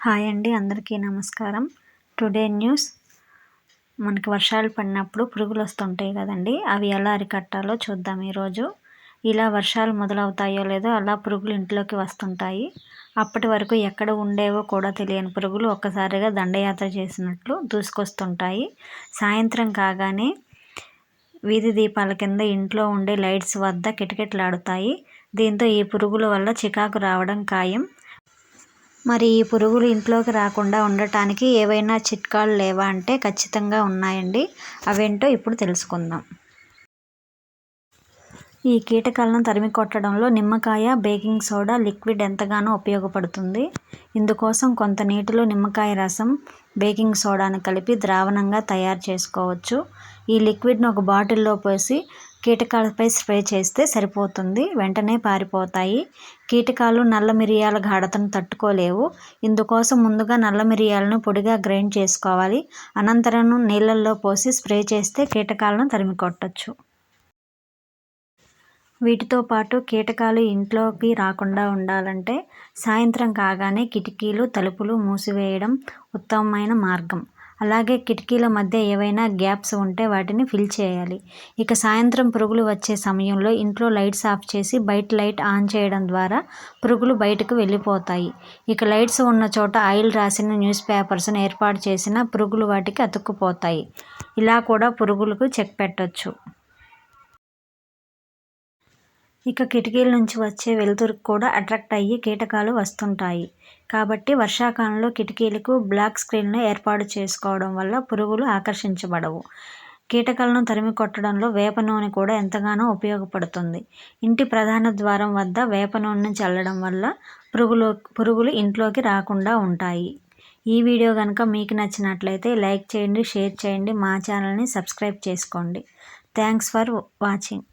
Hi అండి అందరికీ నమస్కారం. Today news. మనకి వర్షాలు పడినప్పుడు పురుగులు వస్తుంటాయి కదండి అవి ఎలా అరికట్టాలో చూద్దాం ఈరోజు. ఇలా వర్షాలు మొదలవుతాయో లేదో అలా పురుగులు ఇంట్లోకి వస్తుంటాయి. అప్పటి వరకు ఎక్కడ ఉండేవో కూడా తెలియని పురుగులు ఒక్కసారిగా దండయాత్ర చేసినట్లు దూసుకొస్తుంటాయి. సాయంత్రం కాగానే వీధి దీపాల కింద ఇంట్లో ఉండే లైట్స్ వద్ద కిటకిటలాడుతాయి. దీంతో ఈ పురుగుల వల్ల చికాకు రావడం ఖాయం. మరి ఈ పురుగులు ఇంట్లోకి రాకుండా ఉండటానికి ఏవైనా చిట్కాలు లేవా అంటే ఖచ్చితంగా ఉన్నాయండి. అవేంటో ఇప్పుడు తెలుసుకుందాం. ఈ కీటకాలను తరిమి కొట్టడంలో నిమ్మకాయ బేకింగ్ సోడా లిక్విడ్ ఎంతగానో ఉపయోగపడుతుంది. ఇందుకోసం కొంత నీటిలో నిమ్మకాయ రసం బేకింగ్ సోడాను కలిపి ద్రావణంగా తయారు చేసుకోవచ్చు. ఈ లిక్విడ్ను ఒక బాటిల్లో పోసి కీటకాలపై స్ప్రే చేస్తే సరిపోతుంది. వెంటనే పారిపోతాయి. కీటకాలు నల్ల మిరియాల గాఢతను తట్టుకోలేవు. ఇందుకోసం ముందుగా నల్ల మిరియాలను పొడిగా గ్రైండ్ చేసుకోవాలి. అనంతరం నీళ్ళల్లో పోసి స్ప్రే చేస్తే కీటకాలను తరిమి కొట్టచ్చు వీటితో పాటు కీటకాలు ఇంట్లోకి రాకుండా ఉండాలంటే సాయంత్రం కాగానే కిటికీలు తలుపులు మూసివేయడం ఉత్తమమైన మార్గం. అలాగే కిటికీల మధ్య ఏవైనా గ్యాప్స్ ఉంటే వాటిని ఫిల్ చేయాలి. ఇక సాయంత్రం పురుగులు వచ్చే సమయంలో ఇంట్లో లైట్స్ ఆఫ్ చేసి బయట లైట్ ఆన్ చేయడం ద్వారా పురుగులు బయటకు వెళ్ళిపోతాయి. ఇక లైట్స్ ఉన్న చోట ఆయిల్ రాసిన న్యూస్ పేపర్స్ను ఏర్పాటు చేసిన పురుగులు వాటికి అతుక్కుపోతాయి. ఇలా కూడా పురుగులకు చెక్ పెట్టచ్చు. ఇక కిటికీల నుంచి వచ్చే వెలుతురుకు కూడా అట్రాక్ట్ అయ్యి కీటకాలు వస్తుంటాయి. కాబట్టి వర్షాకాలంలో కిటికీలకు బ్లాక్ స్క్రీన్ను ఏర్పాటు చేసుకోవడం వల్ల పురుగులు ఆకర్షించబడవు. కీటకాలను తరిమి కొట్టడంలో వేప నూనె కూడా ఎంతగానో ఉపయోగపడుతుంది. ఇంటి ప్రధాన ద్వారం వద్ద వేప నూనెను చల్లడం వల్ల పురుగులు పురుగులు ఇంట్లోకి రాకుండా ఉంటాయి. ఈ వీడియో కనుక మీకు నచ్చినట్లయితే లైక్ చేయండి షేర్ చేయండి మా ఛానల్ని సబ్స్క్రైబ్ చేసుకోండి. Thanks for watching.